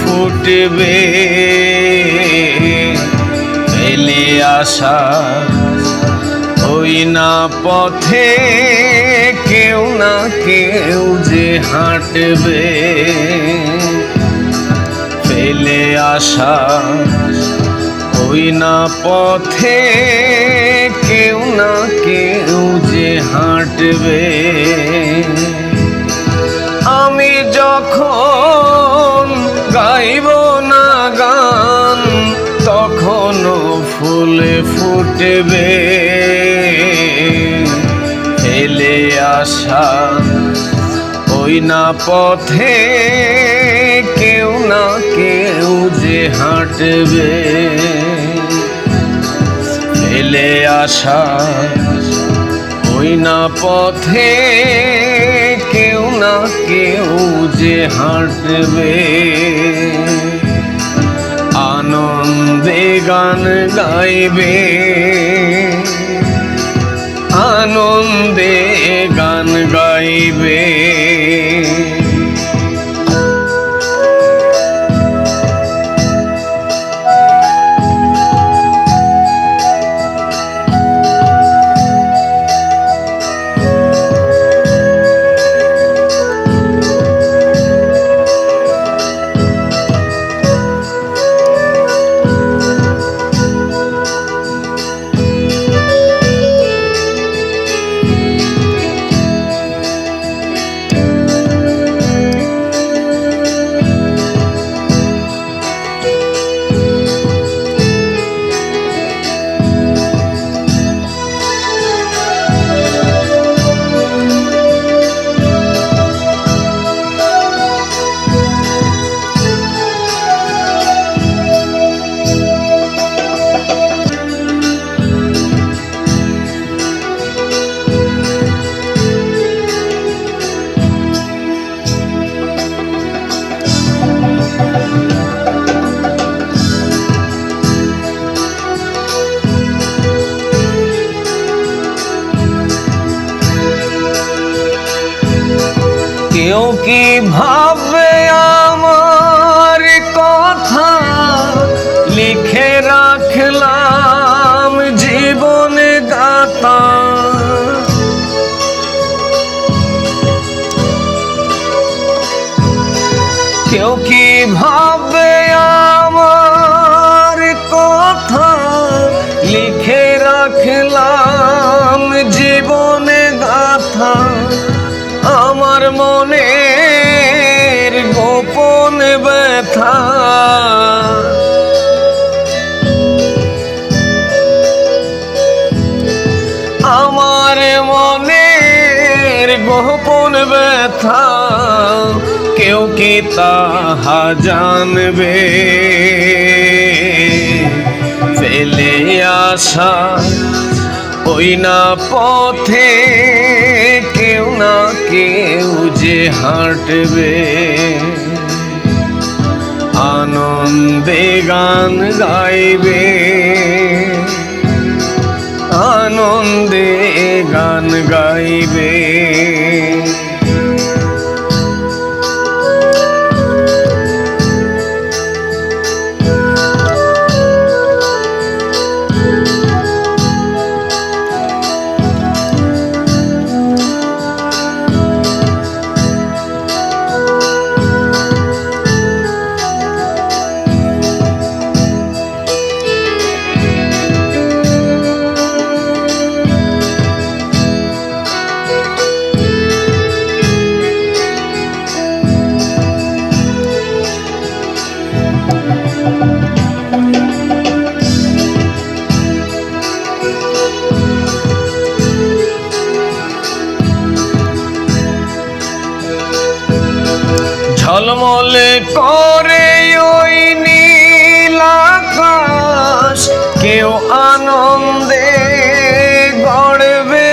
ফুটবে। এলে আসা ওই না পথে কেউ না কেউ যে হাঁটবে। ফেলে আসা ওই না পথে কেউ না কেউ যে হাঁটবে। যখন গাইব না গান, তখনও ফুলে ফুটবে। ফেলে আসা ওই না পথে কেউ না কেউ যে হাঁটবে। ফেলে আসা ওই না পথে কেউ যে হাঁটবে আনন্দে গান গাইবে। আনন্দে গান গাইবে। গোপন ব্যথা? কেউ কি তাহা জানবে? ফেলে আসা ওই না পথে কেউ না কেউ যে হাঁটবে। আনন্দে গান গাইবে। আনন্দে গান গাইবে। করে ওই নীল আকাশ। কেউ আনন্দে গড়বে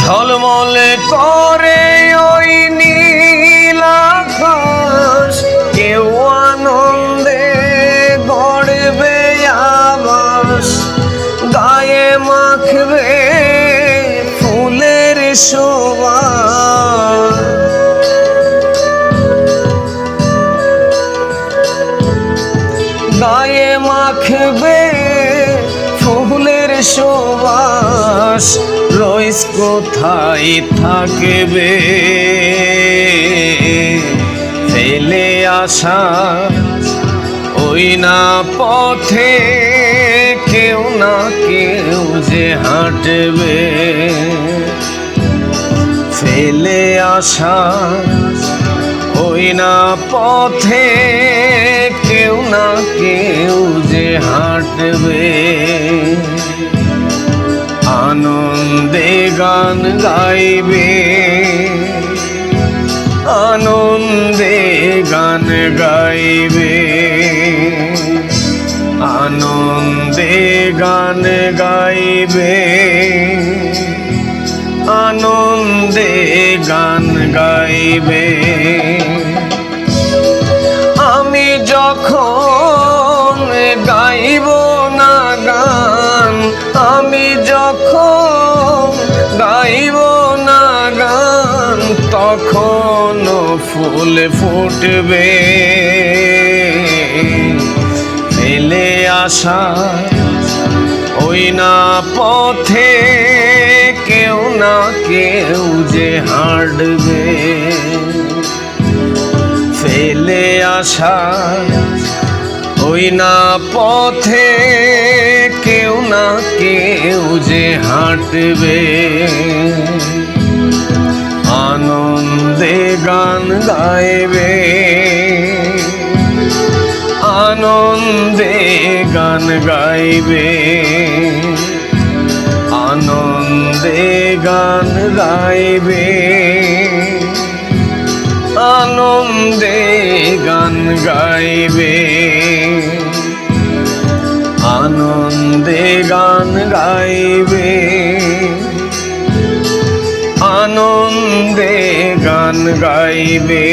ঝলমলে করে ওই নীল শোভা। গায়ে মাখবে ফুলের শোবাস রইস কোথায় থাকবে? ফেলে আসা ওই না পথে কেউ না কেউ যে হাঁটবে। ফেলে আসা ওই না পথে কেউ না কেউ যে হাঁটবে। আনন্দে গান গাইবে, আনন্দে গান গাইবে। আনন্দে গান গাইবে, আনন্দে গান গাইবে। আমি যখন গাইব না গান, আমি যখন গাইব না গান, তখন ফুল ফুটবে। ফেলে আসা ওই না পথে না কেউ যে হাঁটবে। ফেলে আসা ওই না পথে কেউ না কেউ যে হাঁটবে। আনন্দে গান গাইবে। আনন্দে গান গাইবে। আনন্দে গান গাইবে। আনন্দে গান গাইবে। আনন্দে গান গাইবে। আনন্দে গান গাইবে।